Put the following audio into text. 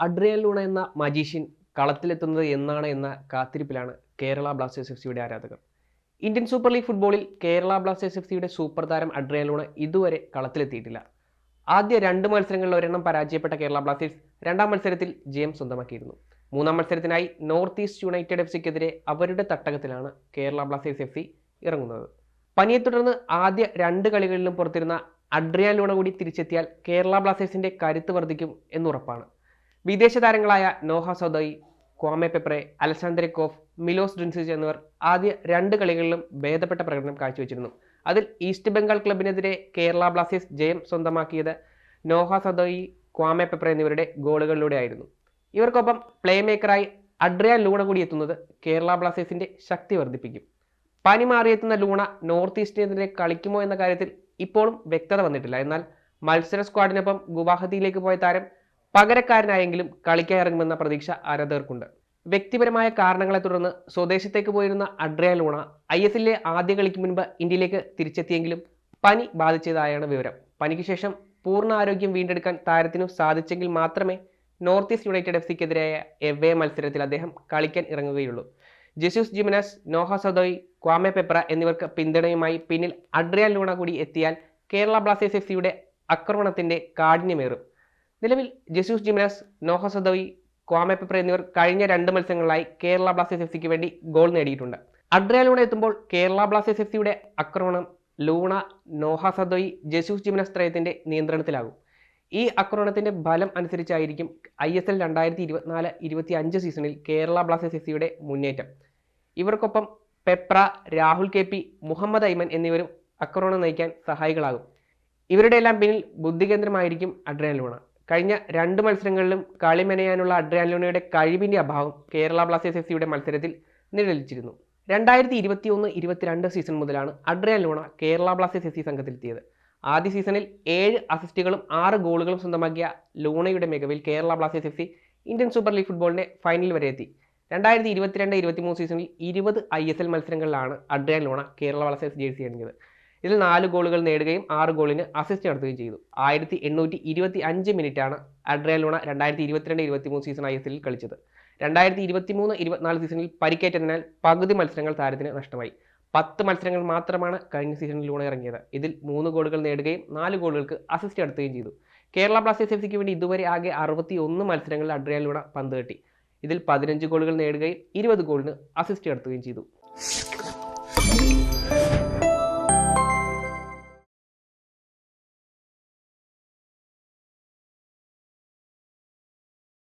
Adrian Luna എന്ന magician കളത്തിലെത്തുന്നത് എന്നാണ് എന്ന കാത്തിരിപ്പിലാണ് കേരള ബ്ലാസ്റ്റേഴ്സ് എഫ് സിയുടെ ആരാധകർ. ഇന്ത്യൻ സൂപ്പർ ലീഗ് ഫുട്ബോളിൽ കേരള ബ്ലാസ്റ്റേഴ്സ് എഫ് സിയുടെ സൂപ്പർ താരം അഡ്രിയൻ ലൂണ ഇതുവരെ കളത്തിലെത്തിയിട്ടില്ല. ആദ്യ രണ്ട് മത്സരങ്ങളിൽ ഒരെണ്ണം പരാജയപ്പെട്ട കേരള ബ്ലാസ്റ്റേഴ്സ് രണ്ടാം മത്സരത്തിൽ ജയം സ്വന്തമാക്കിയിരുന്നു. മൂന്നാം മത്സരത്തിനായി നോർത്ത് ഈസ്റ്റ് യുണൈറ്റഡ് എഫ് സിക്കെതിരെ അവരുടെ തട്ടകത്തിലാണ് കേരള ബ്ലാസ്റ്റേഴ്സ് എഫ് സി ഇറങ്ങുന്നത്. പനിയെ തുടർന്ന് ആദ്യ രണ്ട് കളികളിലും പുറത്തിരുന്ന അഡ്രിയാൻ ലൂണ കൂടി തിരിച്ചെത്തിയാൽ കേരള ബ്ലാസ്റ്റേഴ്സിന്റെ കരുത്ത് വർദ്ധിക്കും എന്നുറപ്പാണ്. വിദേശ താരങ്ങളായ Noah Sadaoui Kwame Peprah Alexandre Coeff Milos Drincic എന്നിവർ ആദ്യ രണ്ട് കളികളിലും ഭേദപ്പെട്ട പ്രകടനം കാഴ്ചവെച്ചിരുന്നു. അതിൽ ഈസ്റ്റ് ബംഗാൾ ക്ലബിനെതിരെ കേരള ബ്ലാസ്റ്റേഴ്സ് ജയം സ്വന്തമാക്കിയത് നോഹ സദോയി ക്വാമെ പെപ്രെ എന്നിവരുടെ ഗോളുകളിലൂടെയായിരുന്നു. ഇവർക്കൊപ്പം പ്ലേ മേക്കറായി അഡ്രിയാൻ ലൂണ കൂടി എത്തുന്നത് കേരള ബ്ലാസ്റ്റേഴ്സിന്റെ ശക്തി വർദ്ധിപ്പിക്കും. പനി മാറിയെത്തുന്ന ലൂണ നോർത്ത് ഈസ്റ്റിനെതിരെ കളിക്കുമോ എന്ന കാര്യത്തിൽ ഇപ്പോഴും വ്യക്തത വന്നിട്ടില്ല. എന്നാൽ മത്സര സ്ക്വാഡിനൊപ്പം ഗുവാഹത്തിയിലേക്ക് പോയ താരം പകരക്കാരനായെങ്കിലും കളിക്കാൻ ഇറങ്ങുമെന്ന പ്രതീക്ഷ ആരാധകർക്കുണ്ട്. വ്യക്തിപരമായ കാരണങ്ങളെ തുടർന്ന് സ്വദേശത്തേക്ക് പോയിരുന്ന അഡ്രിയ ലൂണ ഐ എസ് എല്ലിലെ ആദ്യ കളിക്ക് മുൻപ് ഇന്ത്യയിലേക്ക് തിരിച്ചെത്തിയെങ്കിലും പനി ബാധിച്ചതായാണ് വിവരം. പനിക്ക് ശേഷം പൂർണ ആരോഗ്യം വീണ്ടെടുക്കാൻ താരത്തിനു സാധിച്ചെങ്കിൽ മാത്രമേ നോർത്ത് ഈസ്റ്റ് യുണൈറ്റഡ് എഫ് സിക്കെതിരായ എവേ മത്സരത്തിൽ അദ്ദേഹം കളിക്കാൻ ഇറങ്ങുകയുള്ളൂ. Jesus Jimenez Noah Sadaoui Kwame Peprah എന്നിവർക്ക് പിന്തുണയുമായി പിന്നിൽ അഡ്രിയാൻ ലൂണ കൂടി എത്തിയാൽ കേരള ബ്ലാസ്റ്റേഴ്സ് എഫ് സിയുടെ ആക്രമണത്തിന്റെ കാഠിന്യമേറും. നിലവിൽ Jesus Jimenez Noah Sadaoui Kwame Peprah എന്നിവർ കഴിഞ്ഞ രണ്ട് മത്സരങ്ങളിലായി കേരള ബ്ലാസ്റ്റേഴ്സ് എഫ് സിക്ക് വേണ്ടി ഗോൾ നേടിയിട്ടുണ്ട്. അഡ്രയാലൂടെ എത്തുമ്പോൾ കേരള ബ്ലാസ്റ്റേഴ്സ് എഫ് സിയുടെ ആക്രമണം Luna Noah Sadaoui Jesus Jimenez ത്രയത്തിന്റെ നിയന്ത്രണത്തിലാകും. ഈ ആക്രമണത്തിന്റെ ഫലം അനുസരിച്ചായിരിക്കും ഐ എസ് എൽ രണ്ടായിരത്തി ഇരുപത്തിനാല് ഇരുപത്തി അഞ്ച് സീസണിൽ കേരള ബ്ലാസ്റ്റേഴ്സ് എഫ് സിയുടെ മുന്നേറ്റം. ഇവർക്കൊപ്പം Peprah Rahul K P Muhammad Aimen എന്നിവരും ആക്രമണം നയിക്കാൻ സഹായികളാകും. ഇവരുടെ എല്ലാം പിന്നിൽ ബുദ്ധികേന്ദ്രമായിരിക്കും അഡ്രിയാൻ ലൂണ കഴിഞ്ഞ രണ്ട് മത്സരങ്ങളിലും കളി മെനയാനുള്ള അഡ്രിയാൻ കഴിവിന്റെ അഭാവം കേരള ബ്ലാസ്റ്റേഴ്സ് എഫ് സിയുടെ മത്സരത്തിൽ നിഴലിച്ചിരുന്നു. രണ്ടായിരത്തി ഇരുപത്തി ഒന്ന് ഇരുപത്തിരണ്ട് സീസൺ മുതലാണ് Adrian Luna Kerala Blasters F C സംഘത്തിലെത്തിയത്. ആദ്യ സീസണിൽ ഏഴ് അസിസ്റ്റുകളും ആറ് ഗോളുകളും സ്വന്തമാക്കിയ ലോണയുടെ മികവിൽ Kerala Blasters F C Indian super league ഫുട്ബോളിന്റെ ഫൈനൽ വരെ എത്തി. രണ്ടായിരത്തി ഇരുപത്തിരണ്ട് ഇരുപത്തിമൂന്ന് സീസണിൽ ഇരുപത് I S L മത്സരങ്ങളിലാണ് Adrian Luna Kerala Blasters jersey അണിഞ്ഞത്. ഇതിൽ നാല് ഗോളുകൾ നേടുകയും ആറ് ഗോളിന് അസിസ്റ്റ് നടത്തുകയും ചെയ്തു. ആയിരത്തി എണ്ണൂറ്റി ഇരുപത്തി അഞ്ച് മിനിറ്റാണ് അഡ്രയൽ ലൂണ രണ്ടായിരത്തി ഇരുപത്തിരണ്ട് ഇരുപത്തിമൂന്ന് സീസൺ ഐ എസ് എല്ലിൽ കളിച്ചത്. രണ്ടായിരത്തി ഇരുപത്തിമൂന്ന് ഇരുപത്തിനാല് സീസണിൽ പരിക്കേറ്റതിനാൽ പകുതി മത്സരങ്ങൾ താരത്തിന് നഷ്ടമായി. പത്ത് മത്സരങ്ങൾ മാത്രമാണ് കഴിഞ്ഞ സീസണിൽ ലൂണ ഇറങ്ങിയത്. ഇതിൽ മൂന്ന് ഗോളുകൾ നേടുകയും നാല് ഗോളുകൾക്ക് അസിസ്റ്റ് നടത്തുകയും ചെയ്തു. കേരള ബ്ലാസ്റ്റേഴ്സ് എഫ്സിക്ക് വേണ്ടി ഇതുവരെ ആകെ അറുപത്തി ഒന്ന് മത്സരങ്ങളിൽ അഡ്രയൽ ലൂണ പന്ത് കെട്ടി. ഇതിൽ പതിനഞ്ച് ഗോളുകൾ നേടുകയും ഇരുപത് ഗോളിന് അസിസ്റ്റ് നടത്തുകയും ചെയ്തു.